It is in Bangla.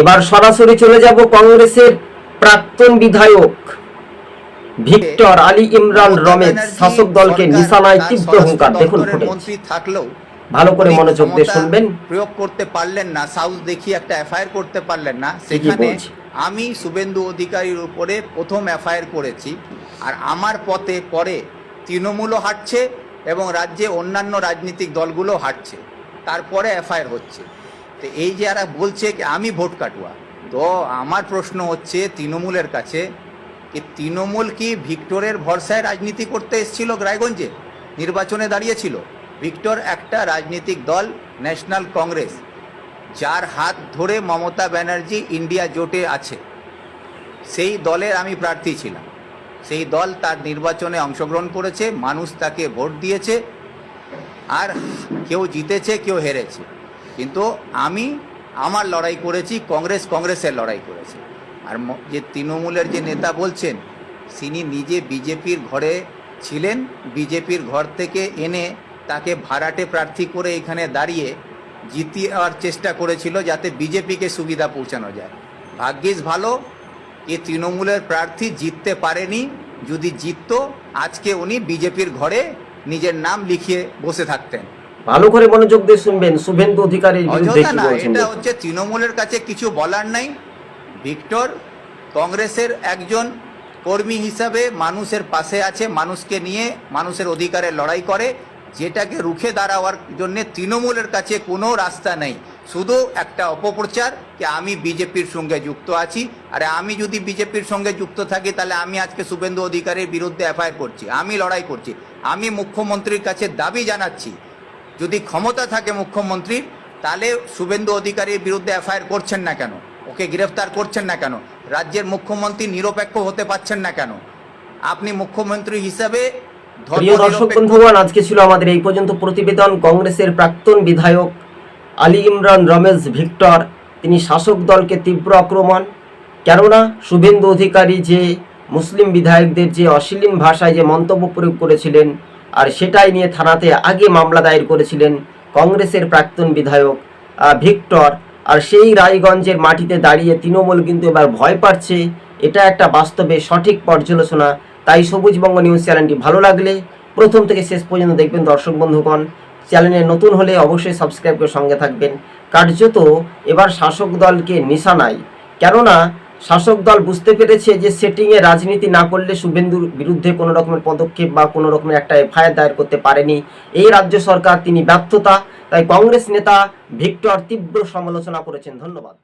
এবার সরাসরি চলে যাব কংগ্রেসের প্রাক্তন বিধায়ক ভিক্টর আলী ইমরান রমেশ শাসক দলকে নিশানায় তীব্র হুঙ্কার। দেখুন মন্ত্রী থাকলেও ভালো করে মনোযোগ দিয়ে শুনবেন। প্রয়োগ করতে পারলেন না সাউথ দেখিয়ে একটা এফআইআর করতে পারলেন না। সেখানে আমি শুভেন্দু অধিকারীর উপরে প্রথম এফআইআর করেছি আর আমার পথে পরে তৃণমূলও হাঁটছে এবং রাজ্যে অন্যান্য রাজনৈতিক দলগুলো হাঁটছে। তারপরে এফআইআর হচ্ছে। তো এই যে এরা বলছে কি, আমি ভোট কাটুয়া। তো আমার প্রশ্ন হচ্ছে তৃণমূলের কাছে কি তৃণমূল কি ভিক্টরের ভরসায় রাজনীতি করতে এসেছিল রায়গঞ্জে নির্বাচনে দাঁড়িয়েছিল। ভিক্টর একটা রাজনৈতিক দল, ন্যাশনাল কংগ্রেস। যার হাত ধরে মমতা ব্যানার্জি ইন্ডিয়া জোটে আছে। সেই দলের আমি প্রার্থী ছিলাম। সেই দল তার নির্বাচনে অংশগ্রহণ করেছে, মানুষ তাকে ভোট দিয়েছে। আর কেউ জিতেছে, কেউ হেরেছে। কিন্তু আমি আমার লড়াই করেছি, কংগ্রেস কংগ্রেসের লড়াই করেছে। আর যে তৃণমূলের যে নেতা বলছেন, তিনি নিজে বিজেপির ঘরে ছিলেন, বিজেপির ঘর থেকে এনে তাকে ভাড়াটে প্রার্থী করে এখানে দাঁড়িয়ে জিতিয়ে চেষ্টা করেছিল যাতে বিজেপিকে সুবিধা পৌঁছানো যায়। ভাগ্যিস ভালো, এ তৃণমূলের প্রার্থী জিততে পারেনি, যদি জিততো, আজকে উনি বিজেপির ঘরে নিজের নাম লিখিয়ে বসে থাকতেন। ভালো করে মনোযোগ দিয়ে শুনবেন শুভেন্দু অধিকারীর বিরুদ্ধে কি বলছেন এটা হচ্ছে তৃণমূলের কাছে কিছু বলার নাই। ভিক্টর কংগ্রেসের একজন কর্মী হিসাবে মানুষের পাশে আছে মানুষকে নিয়ে মানুষের অধিকারের লড়াই করে যেটাকে রুখে দাঁড়াবার জন্য তৃণমূলের কাছে কোনো রাস্তা নেই। শুধু একটা অপপ্রচার যে আমি বিজেপির সঙ্গে যুক্ত আছি আরে আমি যদি বিজেপির সঙ্গে যুক্ত থাকি তাহলে আমি আজকে শুভেন্দু অধিকারীর বিরুদ্ধে এফআইআর করছি আমি লড়াই করছি আমি মুখ্যমন্ত্রীর কাছে দাবি জানাচ্ছি যদি ক্ষমতা থাকে মুখ্যমন্ত্রীর তাহলে শুভেন্দু অধিকারীর বিরুদ্ধে এফআইআর করছেন না কেন? ওকে গ্রেফতার করছেন না কেন? রাজ্যের মুখ্যমন্ত্রী নিরপেক্ষ হতে পারছেন না কেন? আপনি মুখ্যমন্ত্রী হিসাবে প্রিয় দর্শক বন্ধুগণ আজকে ছিল আমাদের এই পর্যন্ত প্রতিবেদন। কংগ্রেসের প্রাক্তন বিধায়ক আলী ইমরান রমেশ ভিক্টর তিনি শাসক দলকে তীব্র আক্রমণ। কেননা শুভেন্দু অধিকারী যে মুসলিম বিধায়কদের যে অশ্লীল ভাষায় যে মন্তব্য প্রয়োগ করেছিলেন আর সেটাই নিয়ে থানাতে আগে মামলা দায়ের করেছিলেন কংগ্রেসের প্রাক্তন বিধায়ক ভিক্টর। আর সেই রায়গঞ্জের মাটিতে দাঁড়িয়ে তৃণমূল কিন্তু এবার ভয় পাচ্ছে। এটা একটা বাস্তবে সঠিক পর্যালোচনা। তাই সবুজবঙ্গ নিউজ চ্যানেলটি ভালো লাগলে প্রথম থেকে শেষ পর্যন্ত দেখবেন দর্শক বন্ধুগণ। চ্যানেলে নতুন হলে অবশ্যই সাবস্ক্রাইব করে সঙ্গে থাকবেন। কার্যত এবার শাসক দলকে নিশানায়। কেননা শাসক দল বুঝতে পেরেছে যে সেটিংয়ে রাজনীতি না করলে শুভেন্দুর বিরুদ্ধে কোনো রকমের পদক্ষেপ বা কোনো রকমের একটা এফআইআর দায়ের করতে পারেনি। এই রাজ্য সরকার, তিনি ব্যর্থতা, তাই কংগ্রেস নেতা ভিক্টর তীব্র সমালোচনা করেছেন। ধন্যবাদ।